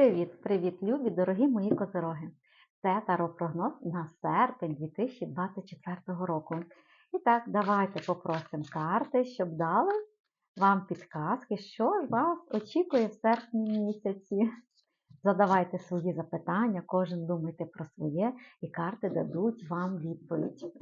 Привіт, привіт, любі, дорогі мої козироги! Це таропрогноз на серпень 2024 року. І так, давайте попросимо карти, щоб дали вам підказки, що вас очікує в серпні місяці. Задавайте свої запитання, кожен думайте про своє, і карти дадуть вам відповідь.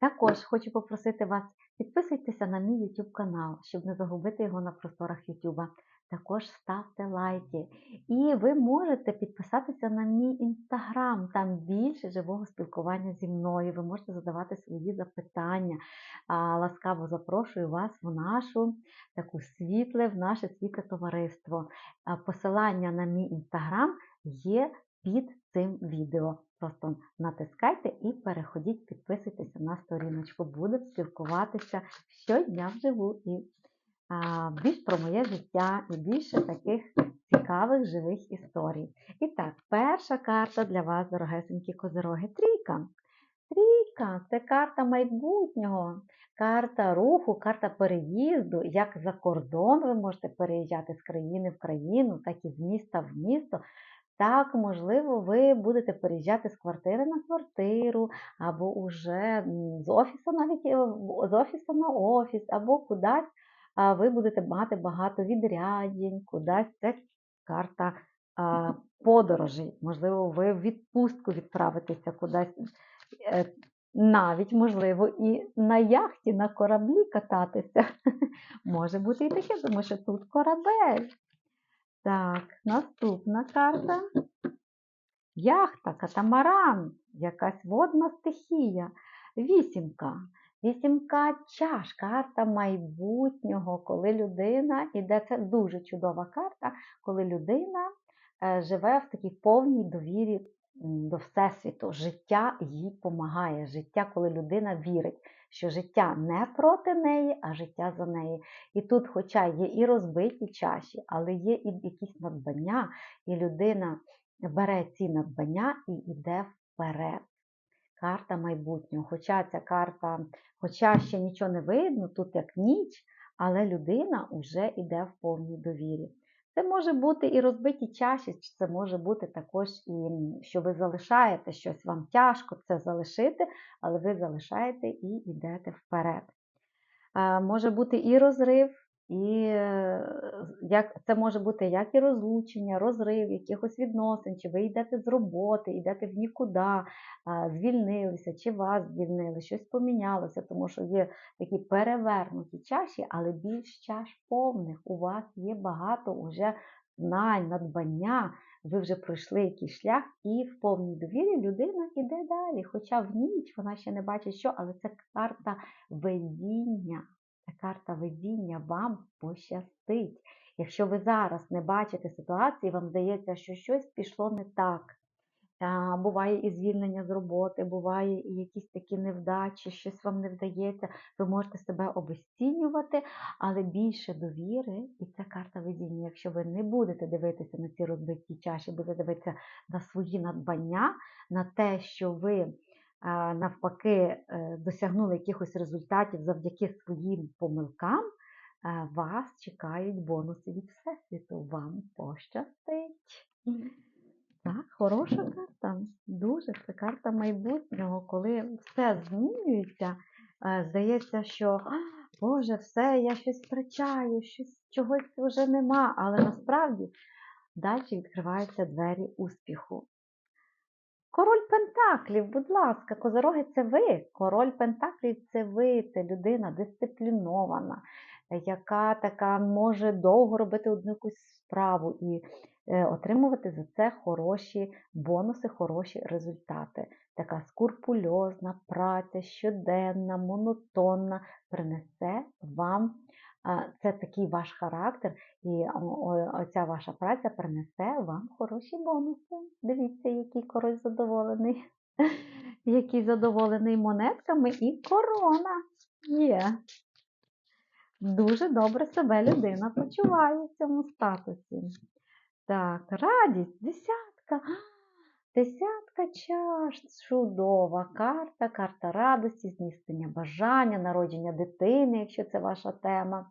Також хочу попросити вас підписуйтеся на мій YouTube канал, щоб не загубити його на просторах YouTube. Також ставте лайки. І ви можете підписатися на мій інстаграм, там більше живого спілкування зі мною. Ви можете задавати свої запитання. Ласкаво запрошую вас в нашу таку світле, в наше світле товариство. Посилання на мій інстаграм є під цим відео. Просто натискайте і переходіть, підписуйтеся на сторіночку. Будемо спілкуватися щодня вживу і більш про моє життя і більше таких цікавих живих історій. І так, перша карта для вас, дорогесенькі козироги, трійка. Трійка це карта майбутнього, карта руху, карта переїзду. Як за кордон ви можете переїжджати з країни в країну, так і з міста в місто. Так, можливо, ви будете переїжджати з квартири на квартиру, або уже з офісу навіть е, з офісу на офіс, або кудись ви будете мати багато відряджень, кудись це карта а, подорожей. Можливо, ви в відпустку відправитеся кудись. Е, навіть, можливо, і на яхті, на кораблі кататися. Може бути і таке, тому що тут корабель. Так, наступна карта. Яхта, катамаран, якась водна стихія, вісімка. Вісімка чаш, карта майбутнього, коли людина іде, це дуже чудова карта, коли людина е, живе в такій повній довірі до Всесвіту. Життя їй допомагає. Життя, коли людина вірить, що життя не проти неї, а життя за неї. І тут, хоча є і розбиті чаші, але є і якісь надбання, і людина бере ці надбання і йде вперед. Карта майбутнього. Хоча ця карта, хоча ще нічого не видно, тут як ніч, але людина вже йде в повній довірі. Це може бути і розбиті чаші, це може бути також і що ви залишаєте щось, вам тяжко це залишити, але ви залишаєте і йдете вперед. Може бути і розрив, і е, як, це може бути як і розлучення, розрив, якихось відносин, чи ви йдете з роботи, йдете в нікуди, звільнилися, чи вас звільнили, щось помінялося, тому що є такі перевернуті чаші, але більш чаш повних. У вас є багато уже знань, надбання, ви вже пройшли якийсь шлях, і в повній довірі людина йде далі. Хоча в ніч вона ще не бачить, що, але це карта везіння. Це карта видіння вам пощастить. Якщо ви зараз не бачите ситуації, вам здається, що щось пішло не так. Буває і звільнення з роботи, буває і якісь такі невдачі, щось вам не вдається, ви можете себе обесцінювати, але більше довіри, і це карта видіння. Якщо ви не будете дивитися на ці розбиті чаші, будете дивитися на свої надбання, на те, що ви навпаки е, досягнули якихось результатів завдяки своїм помилкам, вас чекають бонуси від Всесвіту. Вам пощастить. Так, хороша карта. Дуже це карта майбутнього, коли все змінюється. Е, здається, що Боже, все, я щось втрачаю, щось чогось вже нема. Але насправді далі відкриваються двері успіху. Король Пентаклів, будь ласка, козороги це ви. Король Пентаклів це ви, це людина дисциплінована, яка така може довго робити одну якусь справу і е, отримувати за це хороші бонуси, хороші результати. Така скурпульозна праця, щоденна, монотонна, принесе вам це такий ваш характер, і оця ваша праця принесе вам хороші бонуси. Дивіться, який король задоволений, який задоволений монетками і корона є. Дуже добре себе людина почуває в цьому статусі. Так, радість, десятка. Десятка чаш, чудова карта, карта радості, змістення бажання, народження дитини, якщо це ваша тема.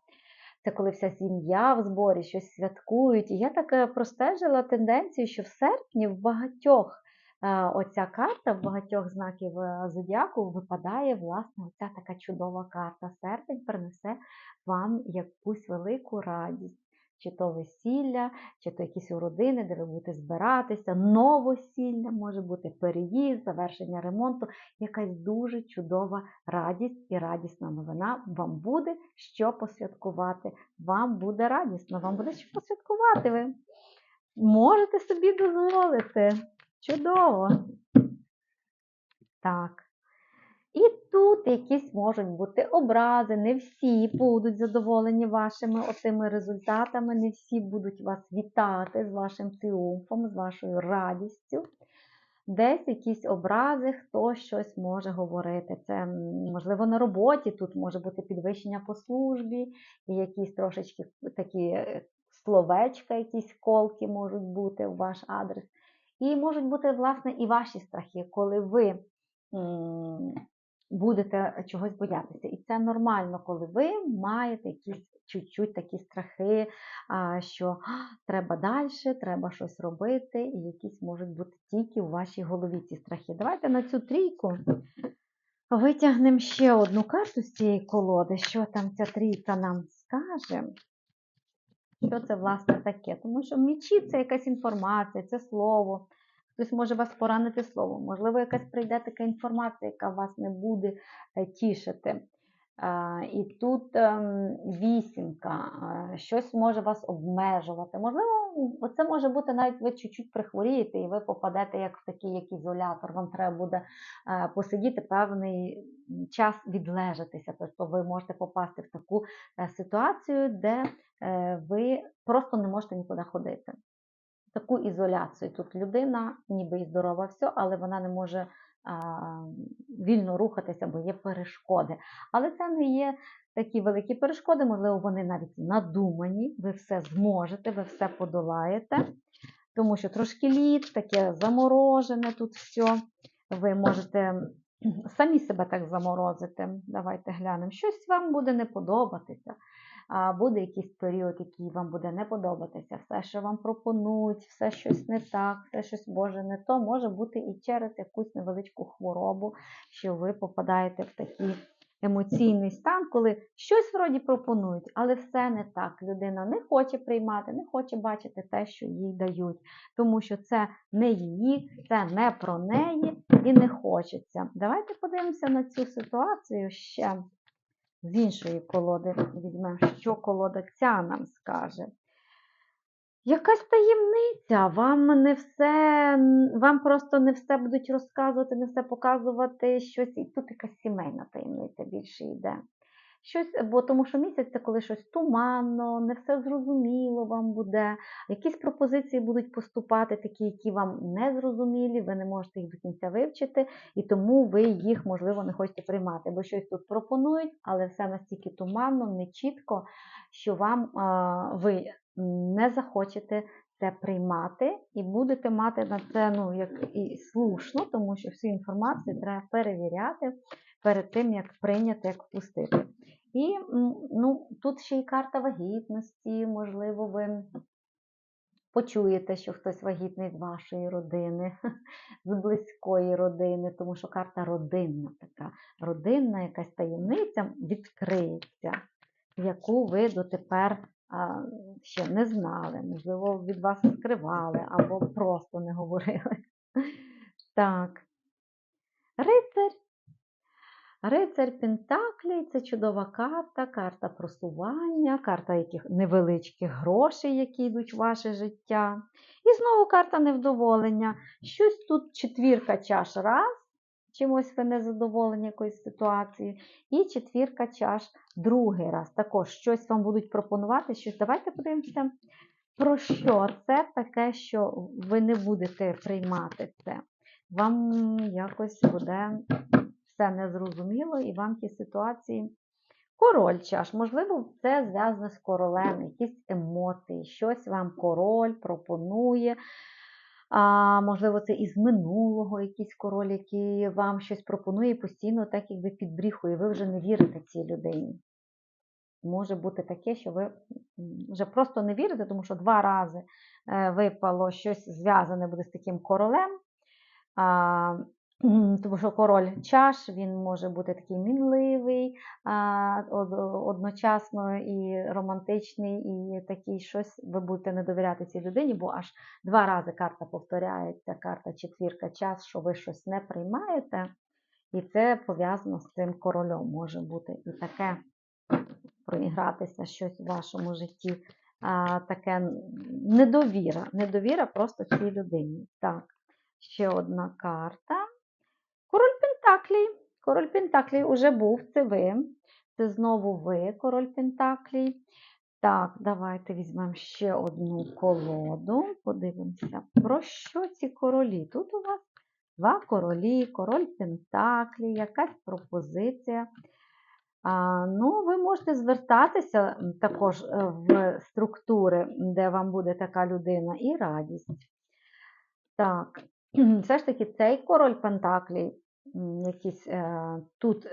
Це коли вся сім'я в зборі щось святкують. І я так е, простежила тенденцію, що в серпні в багатьох е, оця карта, в багатьох знаків е, зодіаку випадає власне оця така чудова карта. Серпень принесе вам якусь велику радість. Чи то весілля, чи то якісь уродини, де ви будете збиратися, новосілля, може бути переїзд, завершення ремонту, якась дуже чудова радість і радісна новина. Вам буде що посвяткувати. Вам буде радісно, вам буде що посвяткувати. Ви можете собі дозволити. Чудово. Так. Тут якісь можуть бути образи, не всі будуть задоволені вашими отими результатами, не всі будуть вас вітати з вашим тріумфом, з вашою радістю. Десь якісь образи, хто щось може говорити. Це, можливо, на роботі тут може бути підвищення по службі, якісь трошечки такі е, словечка, якісь колки можуть бути у ваш адрес. І можуть бути, власне, і ваші страхи, коли ви будете чогось боятися. І це нормально, коли ви маєте якісь чуть-чуть такі страхи, що треба далі, треба щось робити, і якісь можуть бути тільки у вашій голові ці страхи. Давайте на цю трійку витягнемо ще одну карту з цієї колоди, що там ця трійка нам скаже. Що це власне таке? Тому що мічі це якась інформація, це слово. Хтось може вас поранити словом. Можливо, якась прийде така інформація, яка вас не буде е, тішити. І тут ем, вісімка, е, щось може вас обмежувати. Можливо, це може бути навіть ви чуть-чуть прихворієте, і ви попадете як в такий як ізолятор. Вам треба буде е, посидіти певний час відлежатися. Тобто ви можете попасти в таку е, ситуацію, де е, ви просто не можете нікуди ходити. Таку ізоляцію. Тут людина, ніби і здорова, все, але вона не може а, вільно рухатися, бо є перешкоди. Але це не є такі великі перешкоди, можливо, вони навіть надумані, ви все зможете, ви все подолаєте, тому що трошки лід, таке заморожене тут все. Ви можете самі себе так заморозити. Давайте глянемо. Щось вам буде не подобатися. А буде якийсь період, який вам буде не подобатися, все, що вам пропонують, все щось не так, все щось Боже не то, може бути і через якусь невеличку хворобу, що ви попадаєте в такий емоційний стан, коли щось вроді пропонують, але все не так. Людина не хоче приймати, не хоче бачити те, що їй дають, тому що це не її, це не про неї і не хочеться. Давайте подивимося на цю ситуацію ще з іншої колоди візьмемо, що колода ця нам скаже. Якась таємниця, вам не все, вам просто не все будуть розказувати, не все показувати щось. І тут якась сімейна таємниця більше йде. Щось, бо тому що місяць це коли щось туманно, не все зрозуміло вам буде. Якісь пропозиції будуть поступати, такі, які вам не зрозумілі, ви не можете їх до кінця вивчити, і тому ви їх, можливо, не хочете приймати. Бо щось тут пропонують, але все настільки туманно, не чітко, що вам ви не захочете це приймати і будете мати на це ну, як і слушно, тому що всю інформацію треба перевіряти перед тим, як прийняти, як впустити. І ну, тут ще й карта вагітності, можливо, ви почуєте, що хтось вагітний з вашої родини, з близької родини, тому що карта родинна така. Родинна якась таємниця відкриється, яку ви дотепер ще не знали, можливо, від вас скривали або просто не говорили. Так. Рицарь Рицарь Пентаклі це чудова карта, карта просування, карта яких невеличких грошей, які йдуть в ваше життя. І знову карта невдоволення. Щось тут четвірка чаш раз, чимось ви не задоволені якоюсь ситуацією. І четвірка чаш другий раз. Також щось вам будуть пропонувати, щось. Давайте подивимося, про що це таке, що ви не будете приймати це. Вам якось буде все незрозуміло, і вам ті ситуації. Король чаш, можливо, це зв'язано з королем, якісь емоції, щось вам король пропонує. А, Можливо, це із минулого якийсь король, який вам щось пропонує постійно, так якби підбріхує, ви вже не вірите цій людині. може бути таке, що ви вже просто не вірите, тому що два рази е, випало щось зв'язане буде з таким королем. А, тому що король чаш він може бути такий мінливий, одночасно і романтичний, і такий щось ви будете не довіряти цій людині, бо аж два рази карта повторяється, карта четвірка час, що ви щось не приймаєте. І це пов'язано з цим королем може бути і таке проігратися щось в вашому житті. Таке недовіра. Недовіра просто цій людині. Так, ще одна карта. Пентаклій. Король Пентаклій уже був, це ви. Це знову ви, король Пентаклій. Так, давайте візьмемо ще одну колоду. Подивимося, про що ці королі. Тут у вас два королі, король Пентаклі, якась пропозиція. А, ну, ви можете звертатися також е, в структури, де вам буде така людина, і радість. Так, все ж таки цей король Пентаклі, м, якийсь е, тут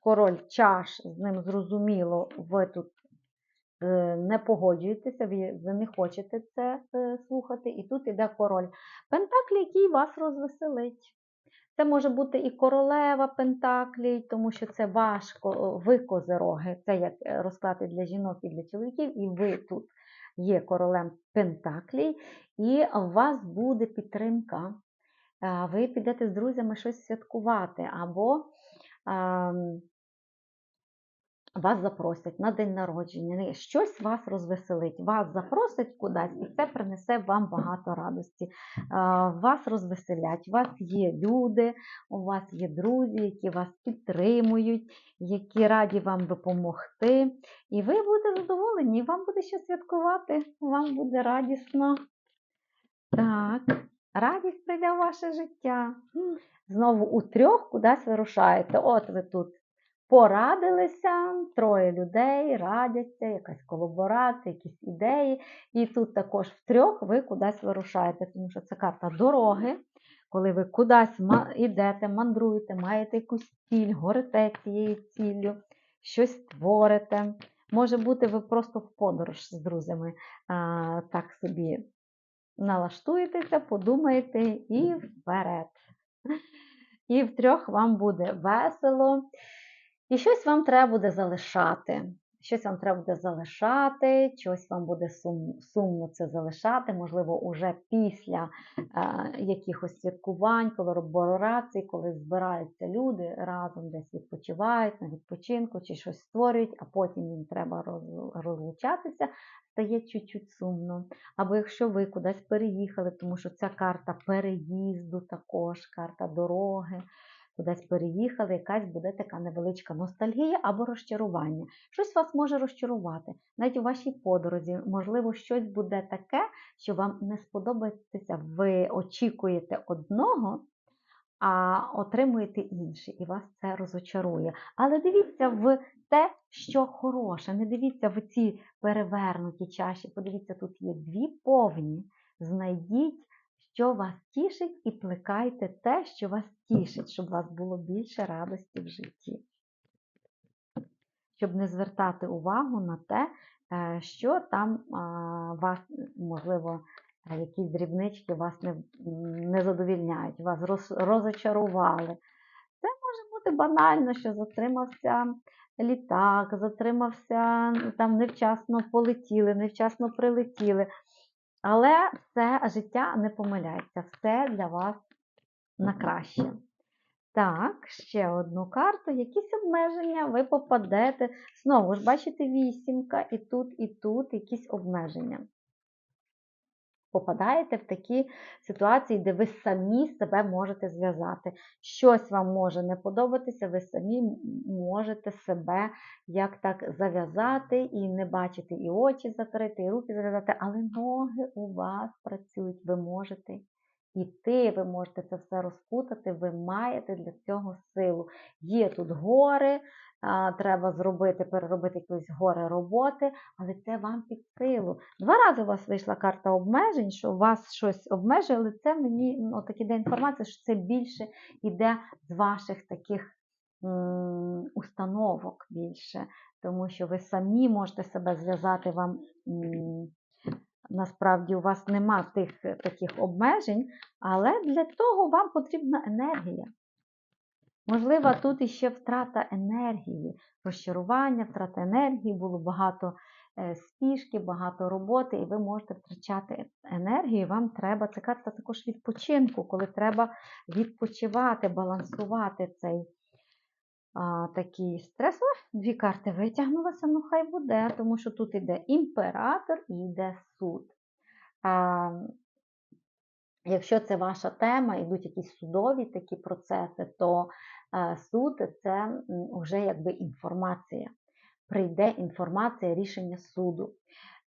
король чаш, з ним зрозуміло, ви тут е, не погоджуєтеся, ви, не хочете це е, слухати. І тут іде король Пентаклі, який вас розвеселить. Це може бути і королева Пентаклій, тому що це важко, ви козероги, це як розклад і для жінок і для чоловіків, і ви тут є королем Пентаклій, і у вас буде підтримка. Ви підете з друзями щось святкувати, або ем, вас запросять на день народження, щось вас розвеселить, вас запросять кудись, і це принесе вам багато радості. Вас розвеселять, у вас є люди, у вас є друзі, які вас підтримують, які раді вам допомогти. І ви будете задоволені, вам буде що святкувати, вам буде радісно. Так, радість прийде в ваше життя. Знову у трьох кудись вирушаєте. От ви тут порадилися, троє людей радяться, якась колаборація, якісь ідеї. І тут також в трьох ви кудись вирушаєте, тому що це карта дороги. Коли ви кудись йдете, мандруєте, маєте якусь ціль, горите цією ціллю, щось творите. Може бути, ви просто в подорож з друзями а, так собі налаштуєтеся, подумаєте і вперед. І втрьох вам буде весело. І щось вам треба буде залишати. Щось вам треба буде залишати, щось вам буде сум, сумно це залишати, можливо, уже після е, якихось святкувань, колаборацій, коли збираються люди разом десь відпочивають на відпочинку чи щось створюють, а потім їм треба роз- розлучатися, стає чуть-чуть сумно. Або якщо ви кудись переїхали, тому що ця карта переїзду також, карта дороги, кудись переїхали, якась буде така невеличка ностальгія або розчарування. Щось вас може розчарувати. Навіть у вашій подорозі, можливо, щось буде таке, що вам не сподобається. Ви очікуєте одного, а отримуєте інше, і вас це розочарує. Але дивіться в те, що хороше. Не дивіться в ці перевернуті чаші. Подивіться, тут є дві повні. Знайдіть, що вас тішить, і плекайте те, що вас тішить, щоб у вас було більше радості в житті. Щоб не звертати увагу на те, е, що там вас, можливо, е, якісь дрібнички вас не, не задовільняють, вас роз, розочарували. Це може бути банально, що затримався літак, затримався, там невчасно полетіли, невчасно прилетіли. Але все життя не помиляється, все для вас на краще. Так, ще одну карту. Якісь обмеження ви попадете. Знову ж бачите, вісімка, і тут, і тут якісь обмеження. Попадаєте в такі ситуації, де ви самі себе можете зв'язати. Щось вам може не подобатися, ви самі можете себе як так зав'язати і не бачити і очі закрити, і руки зав'язати, але ноги у вас працюють, ви можете іти, ви можете це все розпутати, ви маєте для цього силу. Є тут гори, треба зробити, переробити якісь гори роботи, але це вам під силу. Два рази у вас вийшла карта обмежень, що вас щось обмежує, але це мені ну, так іде інформація, що це більше йде з ваших таких установок більше, тому що ви самі можете себе зв'язати вам. Насправді у вас нема тих е, таких обмежень, але для того вам потрібна енергія. Можливо, тут іще втрата енергії, розчарування, втрата енергії, було багато е, спішки, багато роботи, і ви можете втрачати енергію. і Вам треба, це карта також відпочинку, коли треба відпочивати, балансувати цей такий стрес. Дві карти витягнулися, ну хай буде, тому що тут іде імператор і йде суд. А, Якщо це ваша тема, йдуть якісь судові такі процеси, то е, суд це вже якби інформація. Прийде інформація рішення суду.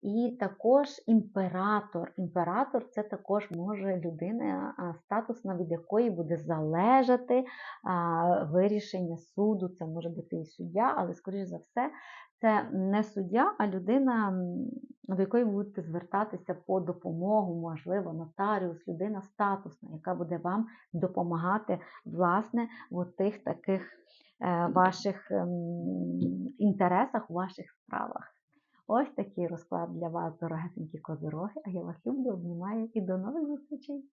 І також імператор. Імператор це також може людина, статусна, від якої буде залежати вирішення суду. Це може бути і суддя, але, скоріш за все, це не суддя, а людина, до якої будете звертатися по допомогу, можливо, нотаріус, людина статусна, яка буде вам допомагати власне в тих таких е, ваших ем, інтересах, у ваших справах. Ось такий розклад для вас, дорогесенькі козироги. А я вас люблю, обнімаю і до нових зустрічей!